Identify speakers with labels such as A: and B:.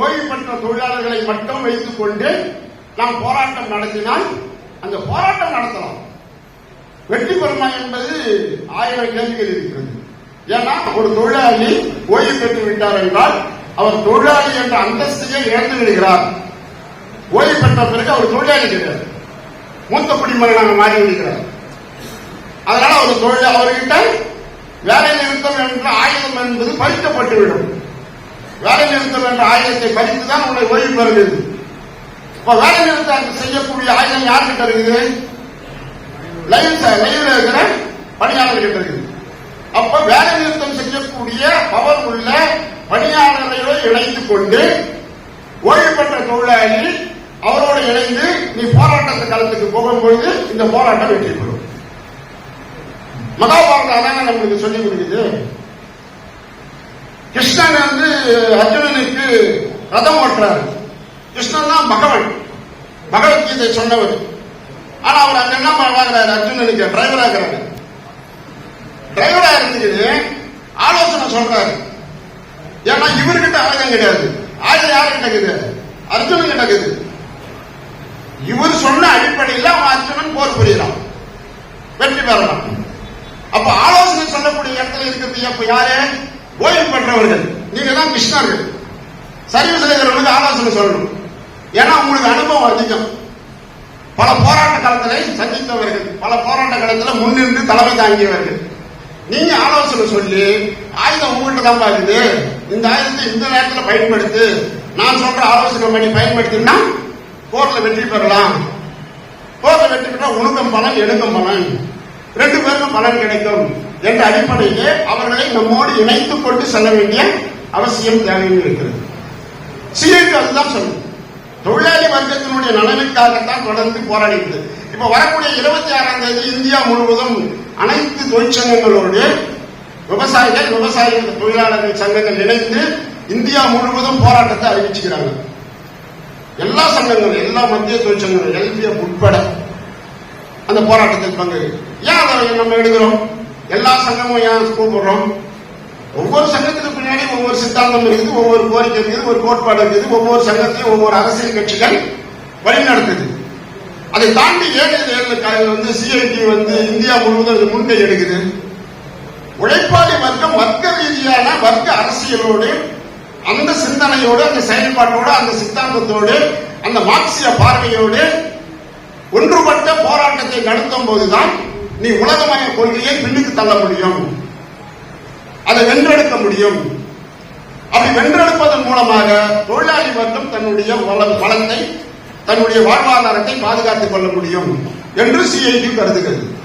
A: ஓய்வு பெற்ற தொழிலாளர்களை மட்டும் வைத்துக் கொண்டு நாம் போராட்டம் நடத்தினால் அந்த போராட்டம் நடத்தலாம். வெற்றி பெறுமா என்பது ஆயிரம் கேள்விகள் இருக்கிறது. ஏன்னா ஒரு தொழிலாளி ஓய்வு பெற்று விட்டார் என்றால் அவர் தொழிலாளி என்ற அந்தஸ்தையே இழந்து விடுகிறார். ஓய்வு பெற்ற பிறகு அவர் தொழிலாளி கிடையாது. மூத்த குடிமகனாக மாறி விடுகிறார். அதனால அவர் தொழில் அவர்கிட்ட வேலை நிறுத்தம் என்ற ஆயுதம் என்பது பறிக்கப்பட்டுவிடும். வேலை நிறுத்தம் என்ற ஆயுதத்தை பறித்துதான் உங்களை ஓய்வு பெறுகிறது இப்ப வேலை நிறுத்தம் செய்யக்கூடிய ஆயுதம் யார்கிட்ட இருக்குது? லைவ் லைவ்ல இருக்கிற பணியாளர்கிட்ட இருக்குது. அப்ப வேலை நிறுத்தம் செய்யக்கூடிய பவர் உள்ள பணியாளர்களோடு இணைந்து கொண்டு ஓய்வு பெற்ற தொழிலாளி அவரோடு இணைந்து நீ போராட்டத்தை களத்துக்கு போகும்பொழுது இந்த போராட்டம் வெற்றி பெறும். மகாபாரத அதான நம்மளுக்கு சொல்லி கொடுக்குது. கிருஷ்ணன் வந்து அர்ஜுனனுக்கு ரதம் ஓட்டுறாரு கிருஷ்ணன் தான் பகவன் பகவத்கீதை சொன்னவர். ஆனா அவர் அங்க என்ன வாங்குறாரு அர்ஜுனனுக்கு டிரைவரா இருக்கிறாரு டிரைவரா இருந்துக்கிட்டு ஆலோசனை சொல்றாரு. ஏன்னா இவர்கிட்ட ஆயுதம் கிடையாது. ஆயுதம் யாருக்கிட்ட கிடையாது அர்ஜுனன் கிடக்குது இவர் சொன்ன அடிப்படையில் அவன் அர்ஜுனன் போர் புரியலாம். வெற்றி பெறலாம். அப்ப ஆலோசனை சொல்லக்கூடிய இடத்துல இருக்கிறது அப்ப யாரு? ஓய்வு பெற்றவர்கள். நீங்க தான் கிருஷ்ணர்கள். சர்வீஸ் செய்கிறவங்களுக்கு ஆலோசனை சொல்லணும். ஏன்னா உங்களுக்கு அனுபவம் அதிகம். பல போராட்ட காலத்திலே சந்தித்தவர்கள் பல போராட்ட காலத்தில் முன்னின்று தலைமை தாங்கியவர்கள். நீங்க ஆலோசனை சொல்லி ஆயுதம் உங்கள்கிட்ட தான் பாக்குது இந்த ஆயுதத்தை இந்த நேரத்தில் பயன்படுத்து நான் சொல்ற ஆலோசனை பண்ணி பயன்படுத்தினா போர்ல வெற்றி பெறலாம். போர்ல வெற்றி பெற்றா உணுக்கம் பலன் எடுக்கும் பலன். ரெண்டு பேருக்கும் பலன் கிடைக்கும். என்ற அடிப்படையிலே அவர்களை நம்மோடு இணைத்துக் கொண்டு செல்ல வேண்டிய அவசியம் தேவையும் இருக்கிறது. சிஐடி அதுதான் சொல்லும் தொழிலாளி வர்க்கத்தினுடைய நலனுக்காகத்தான் தொடர்ந்து போராடிட்டு இப்ப வரக்கூடிய இருபத்தி ஆறாம் தேதி இந்தியா முழுவதும் அனைத்து தொழிற்சங்கங்களோடு விவசாயிகள் விவசாய தொழிலாளர்கள் சங்கங்கள் இணைந்து இந்தியா முழுவதும் போராட்டத்தை அறிவிச்சுக்கிறாங்க. எல்லா சங்கங்களும் எல்லா மத்திய தொழிற்சங்கங்களும் எல்பிஎஃப் உட்பட அந்த போராட்டத்தில் பங்கு ஏன் அதை நம்ம எடுக்கிறோம்? எல்லா சங்கமும் ஏன் கூப்பிடுறோம்? ஒவ்வொரு சங்கத்துக்கு பின்னாடி ஒவ்வொரு சித்தாந்தம் இருக்குது ஒவ்வொரு கோரிக்கை இருக்குது ஒரு கோட்பாடு இருக்குது ஒவ்வொரு சங்கத்தையும் ஒவ்வொரு அரசியல் கட்சிகள் வழிநடத்துது. அதை தாண்டி ஏழு ஏழு வந்து சிஐடி வந்து இந்தியா முழுவதும் முன்கை எடுக்குது. உழைப்பாளி வர்க்கம் வர்க்க ரீதியான வர்க்க அரசியலோடு அந்த சிந்தனையோடு அந்த செயல்பாட்டோடு அந்த சித்தாந்தத்தோடு அந்த மார்க்சிய பார்வையோடு ஒன்றுபட்ட போராட்டத்தை நடத்தும் போதுதான் நீ உலகமய கொள்கையை பின்னுக்கு தள்ள முடியும். அதை வென்றெடுக்க முடியும். அப்படி வென்றெடுப்பதன் மூலமாக தொழிலாளி வர்க்கம் தன்னுடைய வள- வளத்தை தன்னுடைய வாழ்வாதாரத்தை பாதுகாத்துக் கொள்ள முடியும் என்று சிஐடி கருதுகிறது.